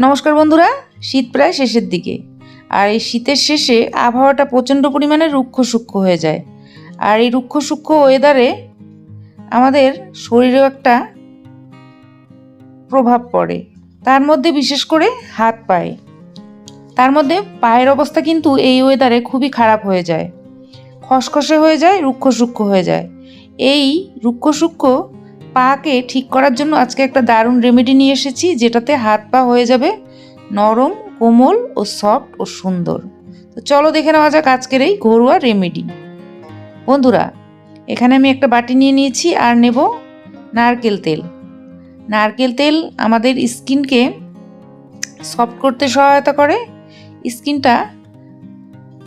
নমস্কার বন্ধুরা, শীত প্রায় শেষের দিকে। আর এই শীতের শেষে আবহাওয়াটা প্রচণ্ড পরিমাণে রুক্ষ সূক্ষ্ম হয়ে যায়। আর এই রুক্ষ সূক্ষ্ম ওয়েদারে আমাদের শরীরেও একটা প্রভাব পড়ে। তার মধ্যে বিশেষ করে হাত পায়ে। তার মধ্যে পায়ের অবস্থা কিন্তু এই ওয়েদারে খুবই খারাপ হয়ে যায়। খসখসে হয়ে যায়, রুক্ষ সূক্ষ্ম হয়ে যায়। এই রুক্ষ সূক্ষ্ম পাকে ঠিক করার জন্য আজকে একটা দারুণ রেমেডি নিয়ে এসেছি, যেটাতে হাত পা হয়ে যাবে নরম, কোমল ও সফট ও সুন্দর। তো চলো দেখে নেওয়া যাক আজকের এই ঘরোয়া রেমেডি বন্ধুরা, এখানে আমি একটা বাটি নিয়ে নিয়েছি আর নেব নারকেল তেল। নারকেল তেল আমাদের স্কিনকে সফট করতে সহায়তা করে, স্কিনটা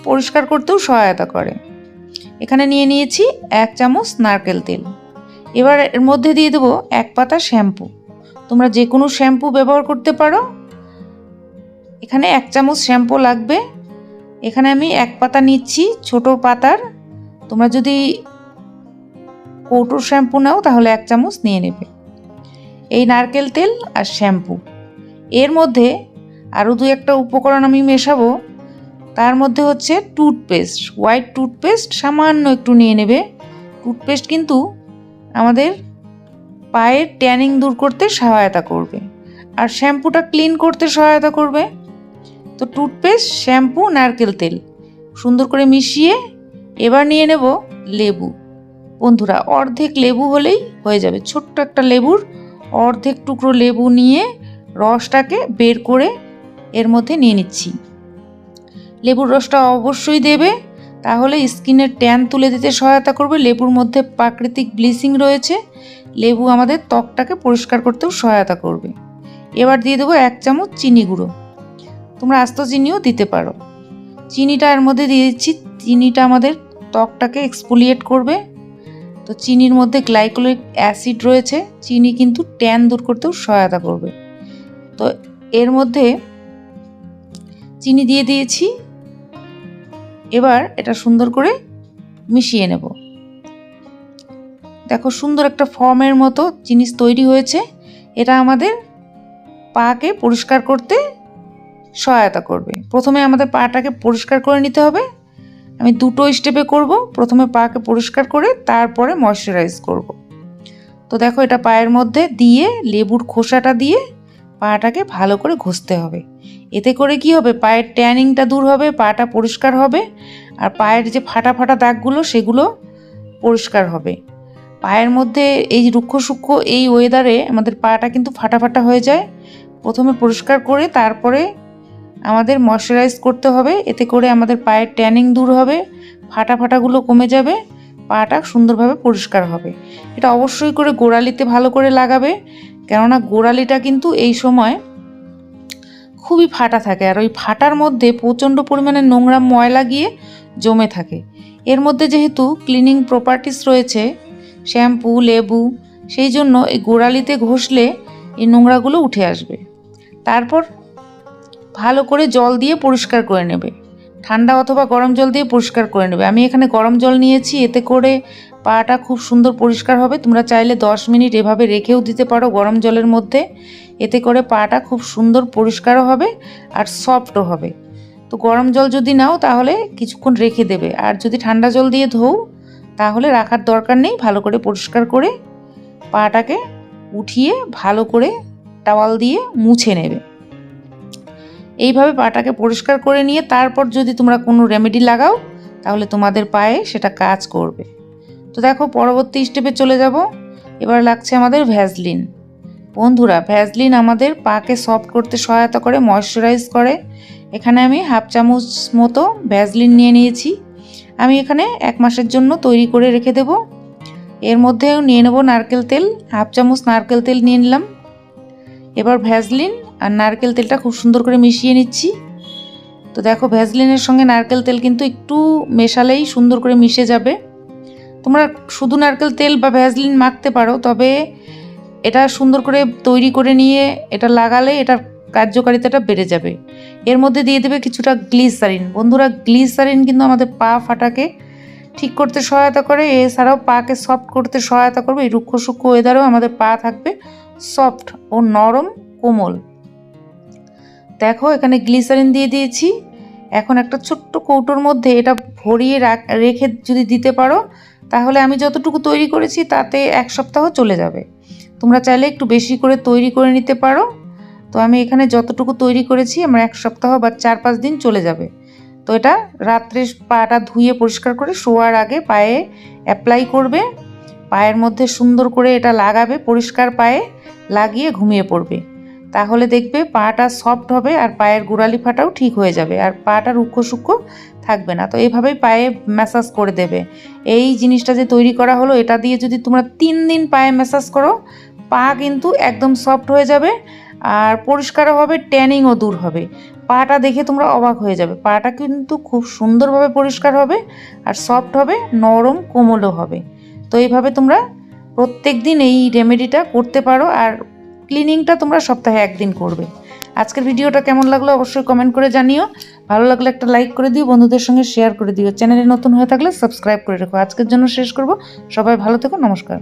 পরিষ্কার করতেও সহায়তা করে। এখানে নিয়ে নিয়েছি এক চামচ নারকেল তেল। এবার এর মধ্যে দিয়ে দেবো এক পাতা শ্যাম্পু। তোমরা যে কোনো শ্যাম্পু ব্যবহার করতে পারো। এখানে এক চামচ শ্যাম্পু লাগবে। এখানে আমি এক পাতা নিচ্ছি ছোট পাতার। তোমরা যদি কৌটোর শ্যাম্পু নাও, তাহলে এক চামচ নিয়ে নেবে। এই নারকেল তেল আর শ্যাম্পু। এর মধ্যে আরও দু একটা উপকরণ আমি মেশাবো। তার মধ্যে হচ্ছে টুথপেস্ট। হোয়াইট টুথপেস্ট সামান্য একটু নিয়ে নেবে। টুথপেস্ট কিন্তু আমাদের পায়ের ট্যানিং দূর করতে সহায়তা করবে। আর শ্যাম্পুটা ক্লিন করতে সহায়তা করবে। তো টুথপেস্ট, শ্যাম্পু, নারকেল তেল সুন্দর করে মিশিয়ে এবার নিয়ে নেব লেবু। বন্ধুরা, অর্ধেক লেবু হলেই হয়ে যাবে। ছোট্ট একটা লেবুর অর্ধেক টুকরো লেবু নিয়ে রসটাকে বের করে এর মধ্যে নিয়ে নিচ্ছি। লেবুর রসটা অবশ্যই দেবে। তাহলে স্কিনের ট্যান তুলে দিতে সহায়তা করবে। লেবুর মধ্যে প্রাকৃতিক ব্লিচিং রয়েছে। লেবু আমাদের ত্বকটাকে পরিষ্কার করতেও সহায়তা করবে। এবার দিয়ে দেবো এক চামচ চিনি গুঁড়ো। তোমরা আস্ত চিনিও দিতে পারো। চিনিটা এর মধ্যে দিয়ে দিচ্ছি। চিনিটা আমাদের ত্বকটাকে এক্সপোলিয়েট করবে। তো চিনির মধ্যে গ্লাইকোলিক অ্যাসিড রয়েছে। চিনি কিন্তু ট্যান দূর করতেও সহায়তা করবে। তো এর মধ্যে চিনি দিয়ে দিয়েছি। এবার এটা সুন্দর করে মিশিয়ে নেব। দেখো সুন্দর একটা ফর্মের মতো জিনিস তৈরি হয়েছে। এটা আমাদের পাকে পরিষ্কার করতে সহায়তা করবে। প্রথমে আমাদের পাটাকে পরিষ্কার করে নিতে হবে। আমি দুটো স্টেপে করব। প্রথমে পাকে পরিষ্কার করে তারপরে ময়শ্চারাইজ করব। তো দেখো এটা পায়ের মধ্যে দিয়ে লেবুর খোসাটা দিয়ে পাটাকে ভালো করে ঘষতে হবে। এতে করে কি হবে? পায়ের ট্যানিংটা দূর হবে, পাটা পরিষ্কার হবে, আর পায়ের যে ফাটা ফাটা দাগগুলো সেগুলো পরিষ্কার হবে। পায়ের মধ্যে এই রুক্ষ সূক্ষ্ম এই ওয়েদারে আমাদের পাটা কিন্তু ফাটা ফাটা হয়ে যায়। প্রথমে পরিষ্কার করে তারপরে আমাদের ময়শ্চারাইজ করতে হবে। এতে করে আমাদের পায়ের ট্যানিং দূর হবে, ফাটা ফাটাগুলো কমে যাবে, পাটা সুন্দরভাবে পরিষ্কার হবে। এটা অবশ্যই করে গোড়ালিতে ভালো করে লাগাবে। কেননা গোড়ালিটা কিন্তু এই সময় খুবই ফাটা থাকে আর ওই ফাটার মধ্যে প্রচণ্ড পরিমাণে নোংরা ময়লা গিয়ে জমে থাকে। এর মধ্যে যেহেতু ক্লিনিং প্রপার্টিস রয়েছে শ্যাম্পু লেবু, সেই জন্য এই গোড়ালিতে ঘষলে এই নোংরাগুলো উঠে আসবে। তারপর ভালো করে জল দিয়ে পরিষ্কার করে নেবে। ঠান্ডা অথবা গরম জল দিয়ে পরিষ্কার করে নেবে। আমি এখানে গরম জল নিয়েছি, এতে করে পাটা খুব সুন্দর পরিষ্কার হবে। তোমরা চাইলে দশ মিনিট এভাবে রেখেও দিতে পারো গরম জলের মধ্যে। এতে করে পাটা খুব সুন্দর পরিষ্কারও হবে আর সফটও হবে। তো গরম জল যদি নাও তাহলে কিছুক্ষণ রেখে দেবে। আর যদি ঠান্ডা জল দিয়ে ধোও তাহলে রাখার দরকার নেই। ভালো করে পরিষ্কার করে পাটাকে উঠিয়ে ভালো করে টাওয়াল দিয়ে মুছে নেবে। এইভাবে পাটাকে পরিষ্কার করে নিয়ে তারপর যদি তোমরা কোনো রেমেডি লাগাও তাহলে তোমাদের পায়ে সেটা কাজ করবে। তো দেখো, পরবর্তী স্টেপে চলে যাব। এবার লাগছে আমাদের ভ্যাজলিন বন্ধুরা ভ্যাজলিন আমাদের পাকে সফট করতে সহায়তা করে ময়শ্চারাইজ করে। এখানে আমি হাফ চামচ মতো ভ্যাজলিন নিয়ে নিয়েছি। আমি এখানে এক মাসের জন্য তৈরি করে রেখে দেব। এর মধ্যেও নিয়ে নেব নারকেল তেল, হাফ চামচ নারকেল তেল নিয়ে নিলাম। এবার ভ্যাজলিন আর নারকেল তেলটা খুব সুন্দর করে মিশিয়ে নিচ্ছি। তো দেখো ভ্যাজলিনের সঙ্গে নারকেল তেল কিন্তু একটু মেশালেই সুন্দর করে মিশে যাবে। তোমরা শুধু নারকেল তেল বা ভ্যাজলিন মাখতে পারো, তবে এটা সুন্দর করে তৈরি করে নিয়ে এটা লাগালে এটার কার্যকারিতাটা বেড়ে যাবে। এর মধ্যে দিয়ে দেবে কিছুটা গ্লিসারিন। বন্ধুরা, গ্লিসারিন কিন্তু আমাদের পা ফাটাকে ঠিক করতে সহায়তা করে। এছাড়াও পাকে সফট করতে সহায়তা করবে। এই রুক্ষ সূক্ষ্ম ওয়েদারেও আমাদের পা থাকবে সফট ও নরম কোমল। দেখো, এখানে গ্লিসারিন দিয়ে দিয়েছি। এখন একটা ছোট্ট কৌটোর মধ্যে এটা ভরিয়ে রাখ- রেখে যদি দিতে পারো তাহলে আমি যতটুকু তৈরি করেছি তাতে এক সপ্তাহ চলে যাবে। তোমরা চাইলে একটু বেশি করে তৈরি করে নিতে পারো। তো আমি এখানে যতটুকু তৈরি করেছি আমার এক সপ্তাহ বা চার পাঁচ দিন চলে যাবে। তো এটা রাত্রে পাটা ধুয়ে পরিষ্কার করে শোয়ার আগে পায়ে অ্যাপ্লাই করবে। পায়ের মধ্যে সুন্দর করে এটা লাগাবে, পরিষ্কার পায়ে লাগিয়ে ঘুমিয়ে পড়বে। তাহলে দেখবে পাটা সফট হবে আর পায়ের গোড়ালি ফাটাও ঠিক হয়ে যাবে। আর পাটা রুক্ষ সূক্ষ্ম থাকবে না। তো এভাবেই পায়ে ম্যাসাজ করে দেবে। এই জিনিসটা যে তৈরি করা হলো, এটা দিয়ে যদি তোমরা তিন দিন পায়ে ম্যাসাজ করো, পা কিন্তু একদম সফট হয়ে যাবে আর পরিষ্কারও হবে ট্যানিংও দূর হবে। পাটা দেখে তোমরা অবাক হয়ে যাবে। পাটা কিন্তু খুব সুন্দরভাবে পরিষ্কার হবে আর সফট হবে, নরম, কোমলও হবে। তো এইভাবে তোমরা প্রত্যেক দিন এই রেমেডিটা করতে পারো আর ক্লিনিংটা তোমরা সপ্তাহে একদিন করবে। আজকের ভিডিওটা কেমন লাগল অবশ্যই কমেন্ট করে জানিও। ভালো লাগলে একটা লাইক করে দিও, বন্ধুদের সঙ্গে শেয়ার করে দিও। চ্যানেলে নতুন হয়ে থাকলে সাবস্ক্রাইব করে রেখো। আজকের জন্য শেষ করব। সবাই ভালো থেকো, নমস্কার।